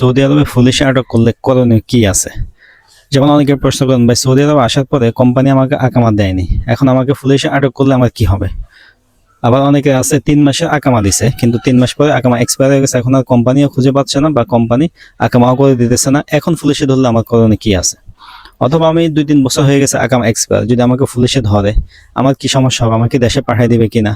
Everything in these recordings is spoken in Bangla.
সৌদি আরবে পুলিশে আটক করলে করণীয় কি আছে? যেমন অনেকে প্রশ্ন করেন, ভাই, সৌদি আরব আসার পরে কোম্পানি আমাকে আকামা দেয়নি। এখন আমাকে পুলিশে আটক করলে আমার কি হবে? আবার অনেকে আছে, তিন মাসে আকামা দিছে, কিন্তু তিন মাস পরে আকামা এক্সপায়ার হয়ে গেছে। এখন আর কোম্পানিও খুঁজে পাচ্ছে না বা কোম্পানি আকামাও করে দিতেছে না। এখন পুলিশে ধরলে আমার করণীয় কি আছে? অথবা আমি দুই তিন বছর হয়ে গেছে আকাম এক্সপায়ার যদি আমাকে পুলিশে ধরে, আমার কি সমস্যা হবে? আমাকে দেশে পাঠিয়ে দিবে কিনা?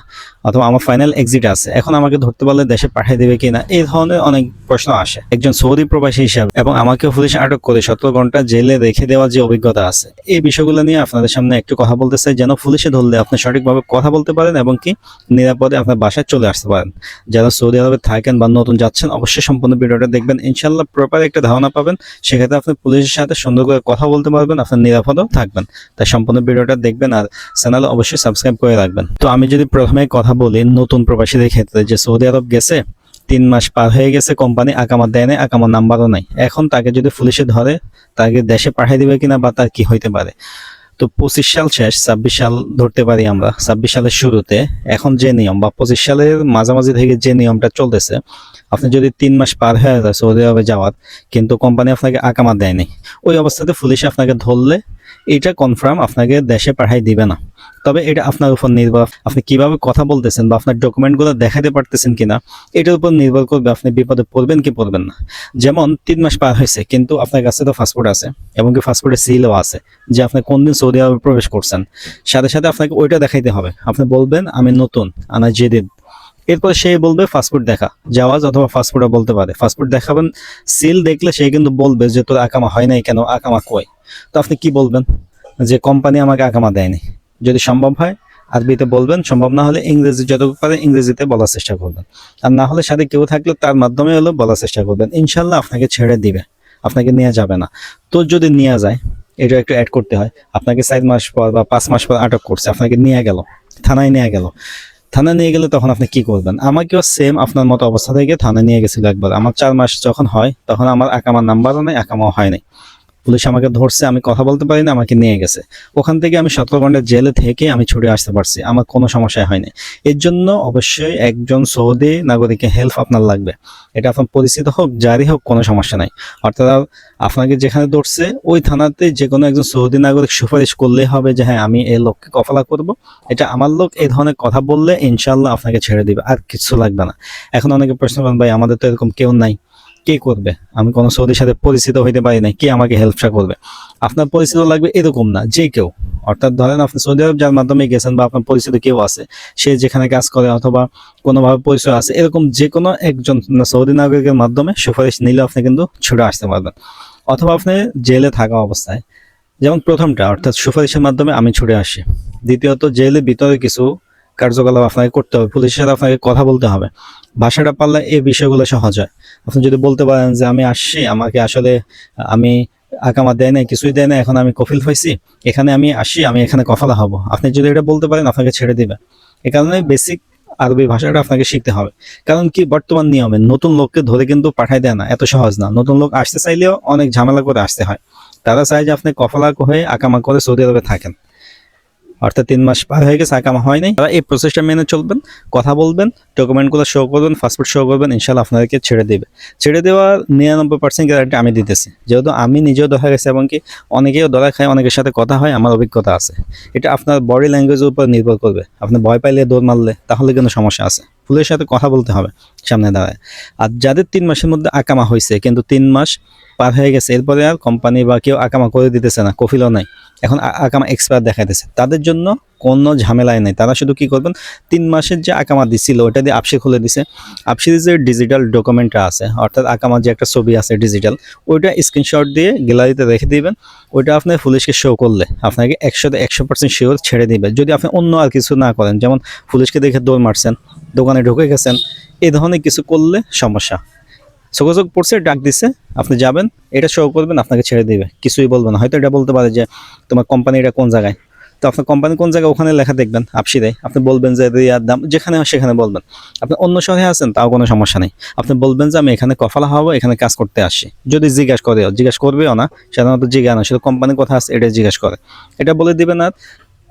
অথবা আমার ফাইনাল এক্সিট আছে, এখন আমাকে ধরতে পারলে দেশে পাঠিয়ে দিবে কিনা? এই ধরনের অনেক প্রশ্ন আসে। একজন সৌদি প্রবাসী হিসাবে, এবং আমাকে পুলিশে আটক করে সতেরো ঘণ্টা জেলে রেখে দেওয়ার যে অভিজ্ঞতা আছে, এই বিষয়গুলো নিয়ে আপনাদের সামনে একটু কথা বলতে চাই, যেন পুলিশে ধরলে আপনি সঠিকভাবে কথা বলতে পারেন এবং কি নিরাপদে আপনার বাসায় চলে আসতে পারেন। যারা সৌদি আরবে থাকেন বা নতুন যাচ্ছেন, অবশ্যই সম্পূর্ণ ভিডিওটা দেখবেন। ইনশাল্লাহ প্রপার একটা ধারণা পাবেন। সেক্ষেত্রে আপনি পুলিশের সাথে সুন্দর করে কথা বলতে পারবেন আপনার নিরাপদও থাকবেন। তাই সম্পূর্ণ ভিডিওটা দেখবেন আর চ্যানেল অবশ্যই সাবস্ক্রাইব করে রাখবেন। তো আমি যদি প্রথমে কথা বলি, নতুন প্রবাসীদের ক্ষেত্রে যে সৌদি আরব গেছে, তিন মাস পার হয়ে গেছে কোম্পানি আকামা দেয় নাই আকামার নাম্বারও নাই। এখন তাকে যদি পুলিশে ধরে, তাকে দেশে পাঠিয়ে দিবে কিনা বা তার কি হইতে পারে? তো পঁচিশ সাল শেষ, ছাব্বিশ সাল ধরতে পারি আমরা। ছাব্বিশ সালের শুরুতে এখন যে নিয়ম, বা পঁচিশ সালের মাঝামাঝি থেকে যে নিয়মটা চলতেছে, আপনি যদি তিন মাস পার হয়ে যায় সৌদি আরবে যাওয়ার, কিন্তু কোম্পানি আপনাকে আকামা দেয়নি। ওই অবস্থাতে পুলিশ আপনাকে ধরলে এটা কনফার্ম আপনাকে দেশে পাঠাই দিবে না। তবে এটা আপনার উপর নির্ভর, আপনি কীভাবে কথা বলতেছেন বা আপনার ডকুমেন্টগুলো দেখাতে পারতেছেন কিনা, এটার উপর নির্ভর করবে আপনি বিপদে পড়বেন কি পড়বেন না। যেমন, তিন মাস পার হয়েছে, কিন্তু আপনার কাছে তো পাসপোর্ট আছে এবং কি পাসপোর্টের সিলও আছে, যে আপনি কোন দিন সৌদি আরবে প্রবেশ করছেন। সাথে সাথে আপনাকে ওইটা দেখাইতে হবে। আপনি বলবেন, আমি নতুন, আনা জেদিদ এরপরে সে বলবে ফাস্টফুড দেখা। জাওয়াজ অথবা পাসপোর্টও বলতে পারে। ফাস্টফুড দেখাবেন সিল দেখলে সে কিন্তু বলবে যে, তোর আকামা হয় নাই কেন? আকামা কই? তো আপনি কি বলবেন? যে কোম্পানি আমাকে আকামা দেয়নি। যদি সম্ভব হয়, আরবিতে বলবেন, সম্ভব না হলে ইংরেজি যতটুকু পারে ইংরেজিতে বলার চেষ্টা করবেন। আর না হলে সাথে কেউ থাকলে তার মাধ্যমে হলেও বলার চেষ্টা করবেন। ইনশাল্লাহ আপনাকে ছেড়ে দিবে, আপনাকে নেওয়া যাবে না। তো যদি নেওয়া যায়, এটা একটু অ্যাড করতে হয়। আপনাকে চার মাস পর বা পাঁচ মাস পর আটক করছে, আপনাকে নিয়ে গেল, থানায় নিয়ে গেল। থানায় নিয়ে গেলে তখন আপনি কি করবেন? আমাকেও সেম আপনার মতো অবস্থা থেকে থানা নিয়ে গেছিল একবার। আমার চার মাস যখন হয়, তখন আমার আকামার নাম্বারও নেই আকামাও হয় নাই। পুলিশ আমাকে ধরছে, আমি কথা বলতে পারি না আমাকে নিয়ে গেছে। ওখান থেকে আমি সতেরো জেলে থেকে আমি ছুটে আসতে পারছি, আমার কোনো সমস্যা হয়নি। এর জন্য অবশ্যই একজন সৌদি নাগরিকের হেল্প আপনার লাগবে। এটা আপনার পরিচিত হোক, যারই হোক, কোনো সমস্যা নাই। অর্থাৎ আপনাকে যেখানে ধরছে, ওই থানাতে যে কোনো একজন সৌদি নাগরিক সুপারিশ করলেই হবে যে হ্যাঁ আমি এই লোককে কফলা করব। এটা আমার লোক, এই ধরনের কথা বললে ইনশাল্লাহ আপনাকে ছেড়ে দিবে, আর কিছু লাগবে না। এখন অনেকে প্রশ্ন করেন, ভাই, আমাদের তো এরকম কেউ নাই। কে করবে? আমি কোনো সৌদির সাথে পরিচিত হইতে পারি না কে আমাকে হেল্পটা করবে? আপনার পরিচিত লাগবে এরকম না, যে কেউ। অর্থাৎ ধরেন আপনি সৌদি আরব যার মাধ্যমে গেছেন বা আপনার পরিচিত কেউ আছে, সে যেখানে কাজ করে অথবা কোনোভাবে পরিচয় আছে, এরকম যে কোনো একজন সৌদি নাগরিকের মাধ্যমে সুপারিশ নিলে আপনি কিন্তু ছুটে আসতে পারবেন। অথবা আপনি জেলে থাকা অবস্থায়, যেমন প্রথমটা, অর্থাৎ সুপারিশের মাধ্যমে আমি ছুটে আসি। দ্বিতীয়ত, জেলে ভিতরে কিছু কার্যকলাপ আপনাকে করতে হবে, পুলিশের সাথে আপনাকে কথা বলতে হবে। ভাষাটা পারলে এই বিষয়গুলো সহজ হয়। আপনি যদি বলতে পারেন যে আমি আসছি, আমাকে আসলে আমি আকামা দেয় নাই, কিছুই দেয় না এখন আমি কফিল হয়েছি এখানে আমি আসি আমি এখানে কফালা হব। আপনি যদি এটা বলতে পারেন, আপনাকে ছেড়ে দিবে। এ কারণে বেসিক আরবি ভাষাটা আপনাকে শিখতে হবে। কারণ কি? বর্তমান নিয়মে নতুন লোককে ধরে কিন্তু পাঠাই দেয় না, এত সহজ না। নতুন লোক আসতে চাইলেও অনেক ঝামেলা করে আসতে হয়। তারা চায় যে আপনি কফলা হয়ে আকামা করে সৌদি আরবে থাকেন। অর্থাৎ তিন মাস পার হয়ে গেছে আকামা হয় নাই। তারা এই প্রসেসটা মেনে চলবেন, কথা বলবেন ডকুমেন্টগুলো শো করবেন পাসপোর্ট শো করবেন ইনশাল্লাহ আপনাদেরকে ছেড়ে দেবে। ছেড়ে দেওয়ার নিরানব্বই পার্সেন্ট গ্যারান্টি আমি দিতেছি। যেহেতু আমি নিজেও ধরা গেছি এবং কি অনেকেও ধরা খায়, অনেকের সাথে কথা হয়, আমার অভিজ্ঞতা আছে। এটা আপনার বডি ল্যাঙ্গুয়েজের উপর নির্ভর করবে। আপনি ভয় পাইলে দৌড় মারলে, তাহলে কিন্তু সমস্যা আছে। ফুলের সাথে কথা বলতে হবে, সামনে দাঁড়ায়। আর যাদের তিন মাসের মধ্যে আকামা হয়েছে কিন্তু তিন মাস পার হয়ে গেছে। এরপরে আর কোম্পানি বা কেউ আকামা করে দিতেছে না, কফিলও নাই। এখন আকামা এক্সপায়ার দেখাইতেছে। তাদের জন্য কোনো ঝামেলাই নেই। তারা শুধু কি করবেন, তিন মাসের যে আকামা দিছিল ওটা দিয়ে আপসি খুলে দিছে। আপসির যে ডিজিটাল ডকুমেন্টটা আছে, অর্থাৎ আকামার যে একটা ছবি আছে ডিজিটাল ওইটা স্ক্রিনশট দিয়ে গ্যালারিতে রেখে দিবেন। ওইটা আপনি পুলিশকে শো করলে আপনাকে একশোতে একশো পার্সেন্ট শিওর ছেড়ে দিবে। যদি আপনি অন্য আর কিছু না করেন, যেমন পুলিশকে দেখে দৌড় মারছেন, দোকানে ঢুকে গেছেন এই ধরনের কিছু করলে সমস্যা। যোগাযোগ পড়ছে ডাক দিছে, আপনি যাবেন, এটা শো করবেন, আপনাকে ছেড়ে দেবে। কিছুই বলবে না। হয়তো এটা বলতে পারে যে, তোমার কোম্পানি এটা কোন জায়গায়? তো আপনার কোম্পানি কোন জায়গায়, ওখানে লেখা দেখবেন, আপসি দেয়। আপনি বলবেন যে রিয়ার দাম, যেখানে সেখানে বলবেন। আপনি অন্য শহরে আছেন, তাও কোনো সমস্যা নেই। আপনি বলবেন যে, আমি এখানে কফালা হব, এখানে কাজ করতে আসি। যদি জিজ্ঞাসা করে জিজ্ঞাসা করবেও না, সাধারণত জিজ্ঞাসা না, শুধু কোম্পানি কথা আছে এটা জিজ্ঞাসা করে। এটা বলে দিবেন আর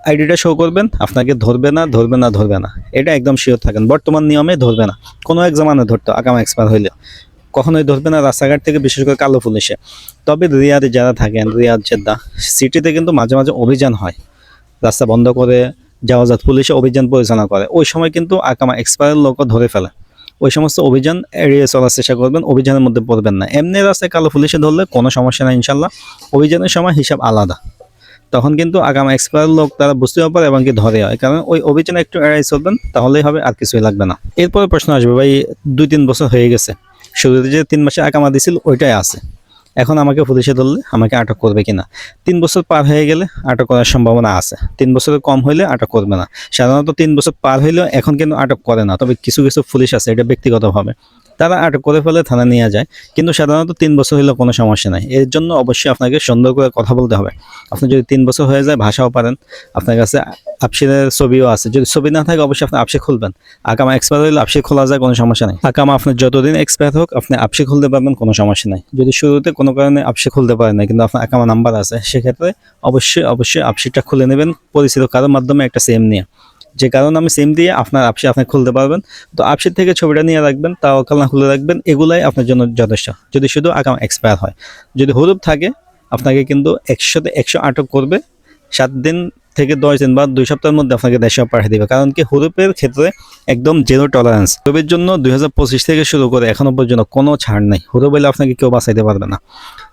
আইডিটা শো করবেন, আপনাকে ধরবে না ধরবে না ধরবে না। এটা একদম শিওর থাকেন। বর্তমান নিয়মে ধরবে না। কোনো এক জামানে ধরতো, আগাম এক্সপায়ার হইলে কখনোই ধরবে না, রাস্তাঘাট থেকে বিশেষ করে কালো পুলিশে তবে রিয়াদে যারা থাকেন, রিয়াদ, জেদ্দা, সিটিতে কিন্তু মাঝে মাঝে অভিযান হয়। রাস্তা বন্ধ করে, জাওয়াজাত পুলিশে অভিযান পরিচালনা করে। ওই সময় কিন্তু আকামা এক্সপায়ার লোকও ধরে ফেলে। ওই সমস্ত অভিযান এড়িয়ে চলার চেষ্টা করবেন, অভিযানের মধ্যে পড়বেন না। এমনি রাস্তায় কালো পুলিশে ধরলে কোনো সমস্যা নাই ইনশাল্লাহ অভিযানের সময় হিসাব আলাদা। তখন কিন্তু আগামী এক্সপায়ার লোক তারা বুঝতেও পারে এবং কি ধরে হয়। কারণ ওই অভিযানে একটু এড়াই চলবেন, তাহলেই হবে, আর কিছুই লাগবে না। এরপরে প্রশ্ন আসবে, ভাই দুই তিন বছর হয়ে গেছে। শুরুতে যে তিন মাসে আকামা দিছিল ওইটাই আছে। এখন আমাকে পুলিশে ধরলে আমাকে আটক করবে কিনা? তিন বছর পার হয়ে গেলে আটক করার সম্ভাবনা আছে। তিন বছরের কম হইলে আটক করবে না। সাধারণত তিন বছর পার হইলেও এখন কিন্তু আটক করে না। তবে কিছু কিছু পুলিশ আছে, এটা ব্যক্তিগতভাবে। তারা আটক করে ফেলে থানা নিয়ে যায়। কিন্তু সাধারণত তিন বছর হলে কোনো সমস্যা নাই। এর জন্য অবশ্যই আপনাকে সুন্দর করে কথা বলতে হবে। আপনি যদি তিন বছর হয়ে যায়, ভাষাও পারেন। আপনার কাছে আপসিরের ছবিও আছে। যদি ছবি না থাকে, অবশ্যই আপনি আপসি খুলবেন। আকামা এক্সপায়ার হলে আপসি খোলা যায়, কোনো সমস্যা নেই। আকামা আপনার যতদিন এক্সপায়ার হোক, আপনি আপসি খুলতে পারবেন, কোনো সমস্যা নেই। যদি শুরুতে কোনো কারণে আপসি খুলতে পারেন না কিন্তু আপনার আকামা নাম্বার আছে, সেক্ষেত্রে অবশ্যই অবশ্যই আপসিটা খুলে নেবেন। পরিচিত কারোর মাধ্যমে একটা সেম নিয়ে। যে কারণে আমি সিম দিয়ে আপনার আপসি আপনি খুলতে পারবেন। তো আপসির থেকে ছবিটা নিয়ে রাখবেন, তাও কালনা খুলে রাখবেন, এগুলাই আপনার জন্য যথেষ্ট। যদি শুধু আগাম এক্সপায়ার হয়। যদি হরুপ থাকে, আপনাকে কিন্তু একশোতে একশো আটক করবে। সাত দিন থেকে দশ দিন বা দুই সপ্তাহের মধ্যে আপনাকে দেশে পাঠিয়ে দেবে। কারণ কি হরুপের ক্ষেত্রে একদম জেরো টলারেন্স হরুপের জন্য দুই হাজার পঁচিশ থেকে শুরু করে এখনও পর্যন্ত কোনো ছাড় নেই। হরুপ হলে আপনাকে কেউ বাঁচাইতে পারবে না।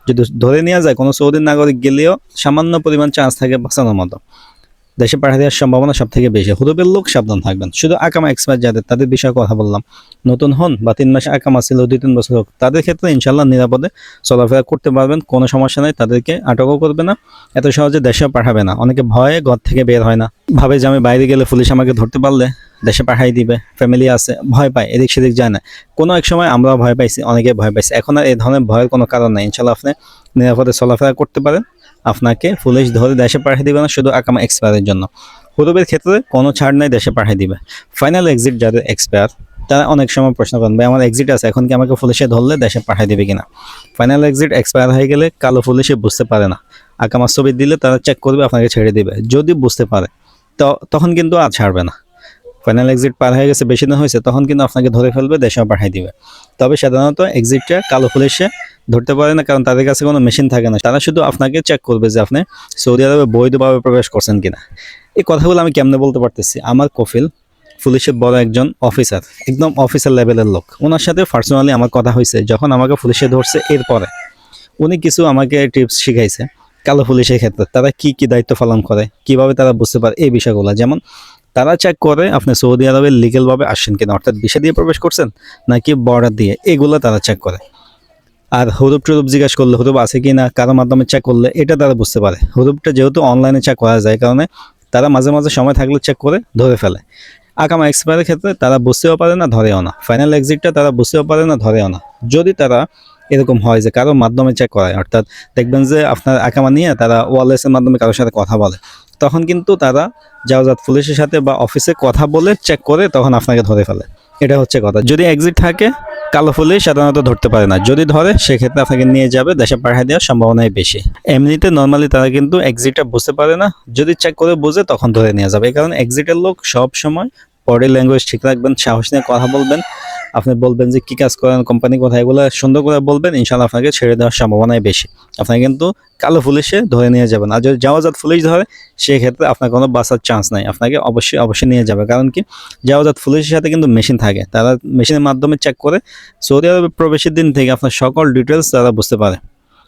যদি ধরে নেওয়া যায়, কোনো সৌদি নাগরিক গেলেও সামান্য পরিমাণ চান্স থাকে বাঁচানোর মতো। দেশে পাঠিয়ে দেওয়ার সম্ভাবনা সব থেকে বেশি। হুরুপের লোক সাবধান থাকবেন। শুধু আকামা এক্সপার্ট যাদের, তাদের বিষয়ে কথা বললাম। নতুন হন বা তিন মাসে আকামা ছিল, দুই তিন বছর হোক, তাদের ক্ষেত্রে ইনশাল্লাহ নিরাপদে চলাফেরা করতে পারবেন। কোনো সমস্যা নেই, তাদেরকে আটকও করবে না। এত সহজে দেশে পাঠাবে না। অনেকে ভয়ে ঘর থেকে বের হয় না। ভাবে যে আমি বাইরে গেলে পুলিশ আমাকে ধরতে পারলে দেশে পাঠাই দিবে ফ্যামিলি আছে, ভয় পায়, এদিক সেদিক যায় না। কোনো এক সময় আমরাও ভয় পাইছি, অনেকে ভয় পাইছি। এখন আর এই ধরনের ভয়ের কোনো কারণ নেই। ইনশাল্লাহ আপনি নিরাপদে চলাফেরা করতে পারেন। আপনাকে পুলিশ ধরে দেশে পাঠিয়ে দিবে না, শুধু আকামা এক্সপায়ারের জন্য। হুরুবের ক্ষেত্রে কোনো ছাড় নাই, দেশে পাঠিয়ে দিবে। ফাইনাল এক্সিট যাদের এক্সপায়ার তারা অনেক সময় প্রশ্ন করেন, ভাই, আমার এক্সিট আছে, এখন কি আমাকে পুলিশে ধরলে দেশে পাঠিয়ে দিবে কিনা? ফাইনাল এক্সিট এক্সপায়ার হয়ে গেলে কালো পুলিশে বুঝতে পারে না। আকামার ছবি দিলে তারা চেক করবে, আপনাকে ছেড়ে দিবে। যদি বুঝতে পারে, তো তখন কিন্তু আর ছাড়বে না। ফাইনাল এক্সিট পার হয়ে গেছে, বেশি দিন হয়েছে, তখন কিন্তু আপনাকে ধরে ফেলবে, দেশেও পাঠিয়ে দিবে। তবে সাধারণত এক্সিটটা কালো পুলিশে ধরতে পারে না, কারণ তাদের কাছে কোনো মেশিন থাকে না। তারা শুধু আপনাকে চেক করবে যে আপনি সৌদি আরবে বৈধভাবে প্রবেশ করছেন কিনা। এই কথাগুলো আমি কেমনে বলতে পারতেছি? আমার কফিল পুলিশের বড় একজন অফিসার একদম অফিসার লেভেলের লোক। ওনার সাথে পার্সোনালি আমার কথা হয়েছে, যখন আমাকে পুলিশে ধরছে এরপরে। উনি কিছু আমাকে টিপস শিখাইছে কালো পুলিশের ক্ষেত্রে, তারা কি কি দায়িত্ব পালন করে, কীভাবে তারা বুঝতে পারে এই বিষয়গুলো। যেমন, তারা চেক করে আপনি সৌদি আরবে লিগেলভাবে আসছেন কিনা, অর্থাৎ বিষা দিয়ে প্রবেশ করছেন, নাকি বর্ডার দিয়ে, এগুলো তারা চেক করে। আর হরুপ টুরুপ জিজ্ঞাসা করলে হরুপ আছে কি না কারোর মাধ্যমে চেক করলে, এটা তারা বুঝতে পারে। হরুপটা যেহেতু অনলাইনে চেক করা যায়, কারণে তারা মাঝে মাঝে সময় থাকলে চেক করে ধরে ফেলে। আকামা এক্সপায়ারের ক্ষেত্রে তারা বুঝতেও পারে না, ধরেও না। ফাইনাল এক্সিটটা তারা বুঝতেও পারে না, ধরেও না। যদি তারা এরকম হয় যে কারোর মাধ্যমে চেক করায়, অর্থাৎ দেখবেন যে আপনার আকামা নিয়ে তারা ওয়ারলেসের মাধ্যমে কারোর সাথে কথা বলে, তখন কিন্তু তারা জাওজাত পুলিশের সাথে বা অফিসে কথা বলে চেক করে তখন আপনাকে ধরে ফেলে। এটা হচ্ছে কথা। যদি এক্সিট থাকে কালো ফুলই সাধারণত ধরতে পারে না। যদি ধরে, সেক্ষেত্রে আপনাকে নিয়ে যাবে, দেশে পাঠিয়ে দেওয়ার সম্ভাবনাই বেশি। এমনিতে নর্মালি তারা কিন্তু এক্সিটটা বুঝতে পারে না। যদি চেক করে বুঝে, তখন ধরে নিয়ে যাবে। কারণ এক্সিটের লোক সব সময় বডি ল্যাঙ্গুয়েজ ঠিক রাখবেন, সাহস নিয়ে কথা বলবেন। আপনি বলবেন যে কি কাজ করেন কোম্পানি কোথায়, এগুলো সুন্দর করে বলবেন ইনশাল্লাহ আপনাকে ছেড়ে দেওয়ার সম্ভাবনাই বেশি। আপনাকে কিন্তু কালো পুলিশে ধরে নিয়ে যাবেন। আর যদি যাওয়াজাত পুলিশ ধরে, সেক্ষেত্রে আপনার কোনো বাঁচার চান্স নাই। আপনাকে অবশ্যই অবশ্যই নিয়ে যাবে। কারণ কি যাওয়াজাত পুলিশের সাথে কিন্তু মেশিন থাকে। তারা মেশিনের মাধ্যমে চেক করে সৌদি আরবে প্রবেশের দিন থেকে আপনার সকল ডিটেলস তারা বুঝতে পারে।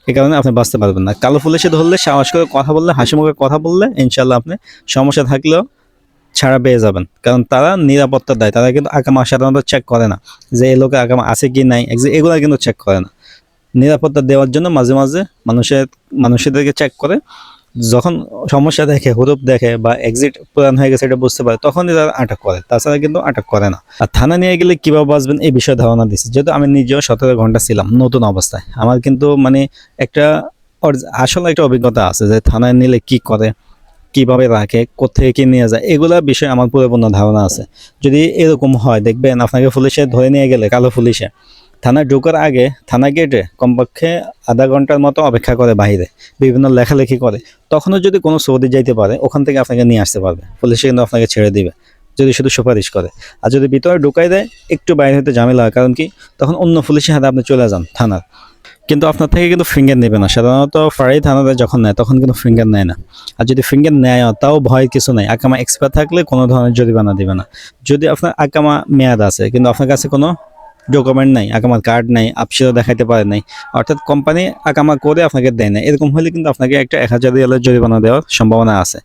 এই কারণে আপনি বাঁচতে পারবেন না। কালো পুলিশে ধরলে সাহস করে কথা বললে, হাসি মুখে কথা বললে ইনশাল্লাহ আপনি সমস্যা থাকলেও ছাড়া পেয়ে যাবেন। কারণ তারা নিরাপত্তা দেয়, তারা কিন্তু আকামা সাধারণত চেক করে না যে এই লোকে আকামা আছে কি নাই এগুলো কিন্তু চেক করে না। নিরাপত্তা দেওয়ার জন্য মাঝে মাঝে মানুষের মানুষদেরকে চেক করে, যখন সমস্যা দেখে, হুরুপ দেখে বা এক্সিট পুরান হয়ে গেছে এটা বুঝতে পারে, তখনই তারা আটক করে। তাছাড়া কিন্তু আটক করে না। আর থানা নিয়ে গেলে কীভাবে বাঁচবেন এই বিষয়ে ধারণা দিচ্ছে। যেহেতু আমি নিজেও সতেরো ঘণ্টা ছিলাম, নতুন অবস্থায়। আমার কিন্তু মানে একটা আসলে একটা অভিজ্ঞতা আছে যে থানায় নিলে কি করে কীভাবে রাখে কোথেকে কি নিয়ে যায়, এগুলা বিষয়ে আমার পুরোপূর্ণ ধারণা আছে। যদি এরকম হয়, দেখবেন আপনাকে পুলিশে ধরে নিয়ে গেলে, কালো পুলিশে। থানায় ঢোকার আগে, থানা গেটে কমপক্ষে আধা ঘণ্টার মতো অপেক্ষা করে বাইরে, বিভিন্ন লেখালেখি করে। তখনও যদি কোনো সৌদি যাইতে পারে, ওখান থেকে আপনাকে নিয়ে আসতে পারবে। পুলিশে কিন্তু আপনাকে ছেড়ে দিবে, যদি শুধু সুপারিশ করে। আর যদি ভিতরে ঢুকাই দেয়, একটু বাইরে হতে ঝামেলা হয়, কারণ কি? তখন অন্য পুলিশের হাতে আপনি চলে যান থানার। কিন্তু আপনার থেকে কিন্তু ফিঙ্গার নেবে না। সাধারণত ফারাই থানাতে যখন নেয়, তখন কিন্তু ফিঙ্গার নেয় না। আর যদি ফিঙ্গার নেয়, তাও ভয়ের কিছু নাই। আকামা এক্সপায়ার থাকলে কোনো ধরনের জরিমানা দিবে না। যদি আপনার আকামা মেয়াদ আছে, কিন্তু আপনার কাছে কোনো ডকুমেন্ট নাই, আকামার কার্ড নাই, আপসিও দেখাইতে পারে নাই, অর্থাৎ কোম্পানি আকামা করে আপনাকে দেয় না। এরকম হলে কিন্তু আপনাকে একটা এক হাজার রিয়ালের জরিমানা দেওয়ার সম্ভাবনা আছে।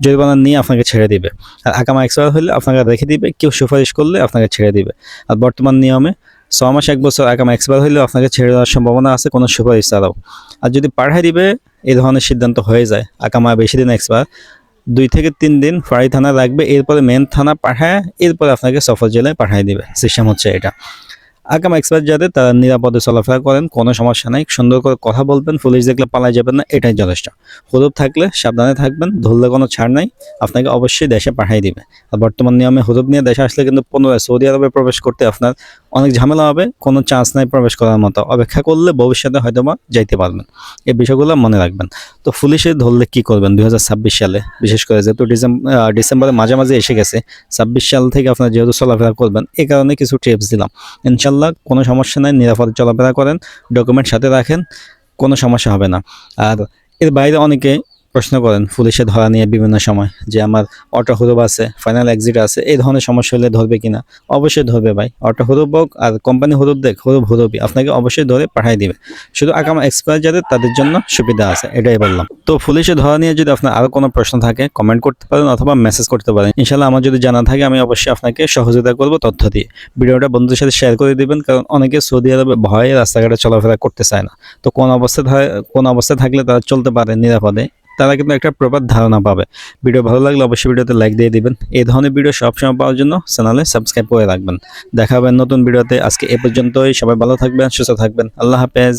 জরিমানা নিয়ে আপনাকে ছেড়ে দিবে। আর আকামা এক্সপায়ার হলে আপনাকে রেখে দিবে, কেউ সুপারিশ করলে আপনাকে ছেড়ে দিবে। আর বর্তমান নিয়মে ছ মাস, এক বছর আকামা এক্সপায়ার হলেও আপনাকে ছেড়ে দেওয়ার সম্ভাবনা আছে, কোনো সুপারিশ ছাড়াও। আর যদি পাঠাই দিবে, এই ধরনের সিদ্ধান্ত হয়ে যায়। আকামা বেশি দিন এক্সপায়ার দুই থেকে তিন দিন ফাঁড়ি থানা রাখবে এরপরে মেন থানা পাঠায়, এরপরে আপনাকে সফর জেলায় পাঠিয়ে দিবে। সিস্টেম হচ্ছে এটা। আগাম এক্সপার্ট যাদের, তারা নিরাপদে চলাফেরা করেন, কোনো সমস্যা নাই। সুন্দর করে কথা বলবেন, পুলিশ দেখলে পালাই যাবেন না, এটাই যথেষ্ট। হুদুব থাকলে সাবধানে থাকবেন ধরলে কোনো ছাড় নাই, আপনাকে অবশ্যই দেশে পাঠিয়ে দিবে। আর বর্তমান নিয়মে হুদুব নিয়ে দেশে আসলে কিন্তু পুনরায় সৌদি আরবে প্রবেশ করতে আপনার অনেক ঝামেলা হবে, কোনো চান্স নাই প্রবেশ করার মতো। অপেক্ষা করলে ভবিষ্যতে হয়তো বা যাইতে পারবেন। এই বিষয়গুলো মনে রাখবেন। তো পুলিশে ধরলে কি করবেন দু হাজার ছাব্বিশ সালে? বিশেষ করে যেহেতু ডিসেম্বর ডিসেম্বরের মাঝামাঝি এসে গেছে, ছাব্বিশ সাল থেকে আপনার যেহেতু চলাফেরা করবেন এই কারণে কিছু টিপস দিলাম। ইনশাল্লাহ কোনো সমস্যা নাই, নিরাপদে চলাফেরা করেন ডকুমেন্ট সাথে রাখেন, কোনো সমস্যা হবে না। আর এর বাইরে অনেকে প্রশ্ন করেন পুলিশে ধরা নিয়ে বিভিন্ন সময় যে আমার অটো আছে ফাইনাল এক্সিট আছে, এই ধরনের সমস্যা হলে ধরবে কিনা? অবশ্যই ধরবে ভাই। অটো হোক আর কোম্পানি হুরুব দেখ, হুরুব হুরুবই। আপনাকে অবশ্যই ধরে পাঠিয়ে দিবে। শুধু আগাম এক্সপায়ার যাদের, তাদের জন্য সুবিধা আছে, এটাই বললাম। তো পুলিশে ধরা নিয়ে যদি আপনার আরও কোনো প্রশ্ন থাকে কমেন্ট করতে পারেন অথবা মেসেজ করতে পারেন। ইনশাল্লাহ আমার যদি জানা থাকে, আমি অবশ্যই আপনাকে সহযোগিতা করব তথ্য দিয়ে। ভিডিওটা বন্ধুদের সাথে শেয়ার করে দিবেন, কারণ অনেকে সৌদি আরবে ভয়ে রাস্তাঘাটে চলাফেরা করতে চায় না। তো কোন অবস্থায় থা- কোন অবস্থায় থাকলে তারা চলতে পারে নিরাপদে। তারা কিন্তু একটা প্রপার ধারণা পাবে। ভিডিও ভালো লাগলে অবশ্যই ভিডিওতে লাইক দিয়ে দিবেন। এই ধরনের ভিডিও সবসময় পাওয়ার জন্য চ্যানেলে সাবস্ক্রাইব করে রাখবেন। দেখা নতুন ভিডিওতে। আজকে এ পর্যন্তই। সবাই ভালো থাকবেন, সুস্থ থাকবেন। আল্লাহ হাফেজ।